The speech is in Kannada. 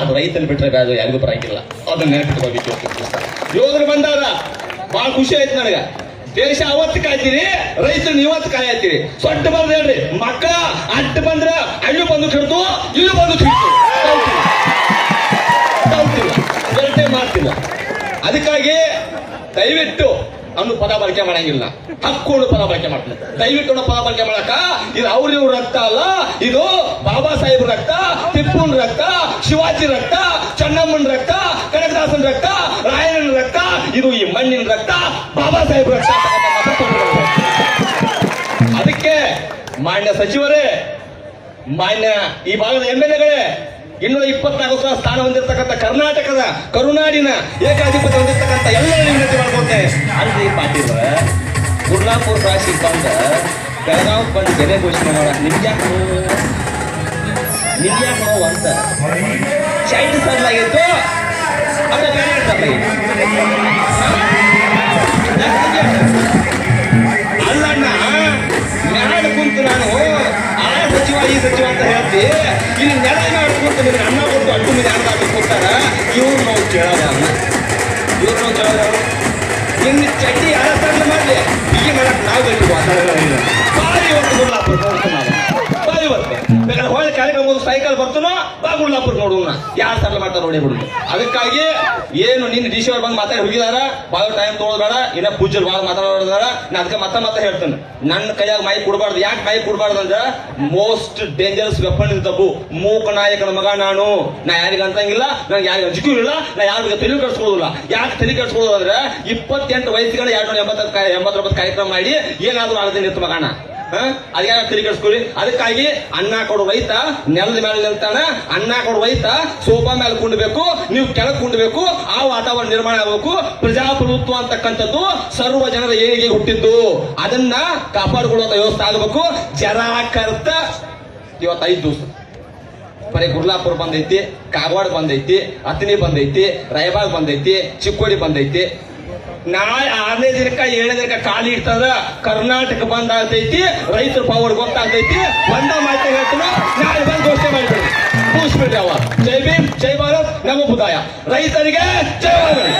ಅದು ರೈತನ ಬಿಟ್ರೆ ಅದು ಯಾರಿಗೂ ಬರಂಗಿಲ್ಲ. ಅದನ್ನ ನೆನಪಿಟ್ಕೋಬೇಕು ಯೋಧರು ಬಂದಾಗ ಬಹಳ ಖುಷಿ ಆಯ್ತು ನನಗ. ದೇಶ ಅವತ್ತು ಕಾಯ್ತೀರಿ ರೈತರು ಇವತ್ತು ಕಾಯತ್ತೀರಿ ಸೊಟ್ಟ ಬಂದ್ ಹೇಳ್ರಿ, ಮಕ್ಕಳ ಅಡ್ಡ ಬಂದ್ರ ಅಳ್ಳು ಬಂದು ಕಿಡ್ತು ಇಲ್ಲೂ ಬಂದು ಕಿಡ್ತು ಮಾಡ್ತಿಲ್ಲ ಅದಕ್ಕಾಗಿ ದಯವಿಟ್ಟು ಅನ್ನು ಪದ ಬಳಕೆ ಮಾಡಂಗಿಲ್ಲ. ಹಕ್ಕೊಂಡು ಪದ ಬಳಕೆ ಮಾಡ್ತಾನೆ. ದಯವಿಟ್ಟು ಪದ ಬಳಕೆ ಮಾಡಕ ಇದು ಅವ್ರ ಇವ್ರ ರಕ್ತ ಅಲ್ಲ, ಇದು ಬಾಬಾ ಸಾಹೇಬ್ರ ರಕ್ತ, ಟಿಪ್ಪುನ್ ರಕ್ತ ಶಿವಾಜಿ ರಕ್ತ, ಚನ್ನಮ್ಮನ ರಕ್ತ, ಕನಕದಾಸನ ರಕ್ತ, ರಾಯಣ್ಣನ ರಕ್ತ, ಇದು ಈ ಮಣ್ಣಿನ ರಕ್ತ, ಬಾಬಾ ಸಾಹೇಬ್ ರಕ್ತ ಅದಕ್ಕೆ ಮಾನ್ಯ ಸಚಿವರೇ, ಮಾನ್ಯ ಈ ಭಾಗದ ಎಂ ಎಲ್ ಎಗಳೇ, ಇನ್ನೂರ ಇಪ್ಪತ್ನಾಲ್ಕು ಸಾವಿರ ಸ್ಥಾನ ಹೊಂದಿರತಕ್ಕಂಥ ಕರ್ನಾಟಕದ ಕರುನಾಡಿನ ಏಕಾಧಿಪತ್ಯ ಹೊಂದಿರತಕ್ಕಂಥ ಎಲ್ಲರ ವಿನಂತಿ ಮಾಡ್ಕೊತೇನೆ ಅಲ್ರಿ ಪಾಟೀಲ್ ಕುರ್ಲಾಪುರ ರಾಶಿ ಬಂದ ಬೆಳಗಾವ್ ಬಂದು ಬೆಲೆ ಘೋಷಣೆ ಮಾಡ ನೋವು ಅಂತ ಚೈಟ್ ಸರ್ಲಾಗಿತ್ತು ಅದು ಬೇರೆ ಅಲ್ಲಣ್ಣ ಮ್ಯಾಡ್ ಕುಂತು ನಾನು ಆ, ಸಚಿವ, ಈ ಸಚಿವ ಅಂತ ಹೇಳ್ತಿ. ಇಲ್ಲಿ ನೆಲ ಮ್ಯಾಡ್ ಕುಂತು ನಿಮ್ಗೆ ಅನ್ನ ಕೊಟ್ಟು ಅಡ್ಡು ಮೇಲೆ ಅನ್ನ ಇವ್ರು ನಾವು ಕೇಳೋದ ಅನ್ನ ಇವ್ರು ನಾವು ಯಾರ ಹೊಳೆ ಕಾರ್ಯಕ್ರಮ ಸೈಕಲ್ ಬರ್ತನೋ, ಬಾ ಗುಡ್ಲಾಪುರ ನೋಡೋಣ ಯಾರು ತರಲೆ ಮಾಡ್ತಾರೆ ನೋಡಿ ಬಿಡುದು ಅದಕ್ಕಾಗಿ ಏನು ನಿನ್ನ ಡಿ ಅವ್ರು ಬಂದು ಮಾತಾಡಿ ಹೋಗಿದಾರ ಭಾಳ ಟೈಮ್ ತೊಗೊಳ್ಬೇಡ ಇನ್ನ ಪೂಜಲ್ ಬಾಳ ಮಾತಾಡೋದಾರ ನಾ ಅದಕ್ಕೆ ಮತ್ತೆ ಮತ್ತೆ ಹೇಳ್ತೇನೆ. ನನ್ನ ಕೈಯಾಗ ಮೈ ಕೊಡಬಾರ್ದು. ಯಾಕೆ ಮೈ ಕೊಡಬಾರ್ದು ಅಂದ್ರೆ ಮೋಸ್ಟ್ ಡೇಂಜರಸ್ ವೆಪನ್ ಇದ್ದವು ಮೂಕ ನಾಯಕನ ಮಗ ನಾನು. ನಾ ಯಾರಿಗ ಅಂತಂಗಿಲ್ಲ ನಂಗೆ ಯಾರಿಗ ಅಂಜಿಕೂ ಇಲ್ಲ, ನಾ ಯಾರಿಗ ತಲೆ ಕಟ್ಸ್ಕೊಳ್ಳೋದಿಲ್ಲ ಯಾಕೆ ತಲೆ ಕಟ್ಸ್ಕೊಳ್ಳೋದಂದ್ರೆ ಇಪ್ಪತ್ತೆಂಟು ವಯಸ್ಸುಗಳ ಎರಡು ನೂರ ಎಂಬತ್ತ ಎಂಬತ್ತೊಂಬತ್ತು ಕಾರ್ಯಕ್ರಮ ಮಾಡಿ ಏನಾದರೂ ಆಗದೆ ನಿಂತು ಮಗನ. ಅದಕ್ಕೆ ತಿರುಗಿಸ್ಕೊಳ್ಳಿ. ಅದಕ್ಕಾಗಿ ಅನ್ನ ಕೊಡು ರೈತ. ನೆಲದ ಮೇಲೆ ನಿಲ್ತಾನ. ಅನ್ನ ಕೊಡು ರೈತ. ಸೋಫಾ ಮೇಲೆ ಕುಂಡಬೇಕು ನೀವು ಕೆಳಗೆ ಕುಂಡಬೇಕು ಆ ವಾತಾವರಣ ನಿರ್ಮಾಣ ಆಗಬೇಕು. ಪ್ರಜಾಪ್ರಭುತ್ವ ಅಂತಕ್ಕಂಥದ್ದು ಸರ್ವ ಜನರ ಏಳಿಗೆ ಹುಟ್ಟಿದ್ದು. ಅದನ್ನ ಕಾಪಾಡಿಕೊಳ್ಳುವಂತ ವ್ಯವಸ್ಥೆ ಆಗಬೇಕು. ಜರಾಕರ್ತ ಇವತ್ತೈದು ದಿವಸ. ಬರೀ ಗುರ್ಲಾಪುರ ಬಂದೈತಿ, ಕಾಗವಾಡ ಬಂದೈತಿ ಅತನಿ ಬಂದೈತಿ, ರಾಯಬಾಗ್ ಬಂದೈತಿ, ಚಿಕ್ಕೋಡಿ ಬಂದೈತಿ. ನಾಳೆ ಆರನೇ ದಿನಕ್ಕ, ಏಳನೇ ದಿನಕ್ಕ ಖಾಲಿ ಇರ್ತದ. ಕರ್ನಾಟಕ ಬಂದ್ ಆಗ್ತೈತಿ, ರೈತರ ಪವರ್ ಗೊತ್ತಾಗ್ತೈತಿ ಬಂದ ಮಾಹಿತಿ ಹೇಳ್ತಾನ, ನಾಳೆ ಬಂದ್ ಘೋಷಣೆ ಮಾಡಿಬಿಡಿ. ಕೂಸ್ಬಿಡ್ರಿ ಅವ ಜೈ ಭೀಮ್, ಜೈ ಭಾರತ್ ನಮ್ಮ ಬುದಾಯ ರೈತರಿಗೆ ಜೈ ಭಾರತ್.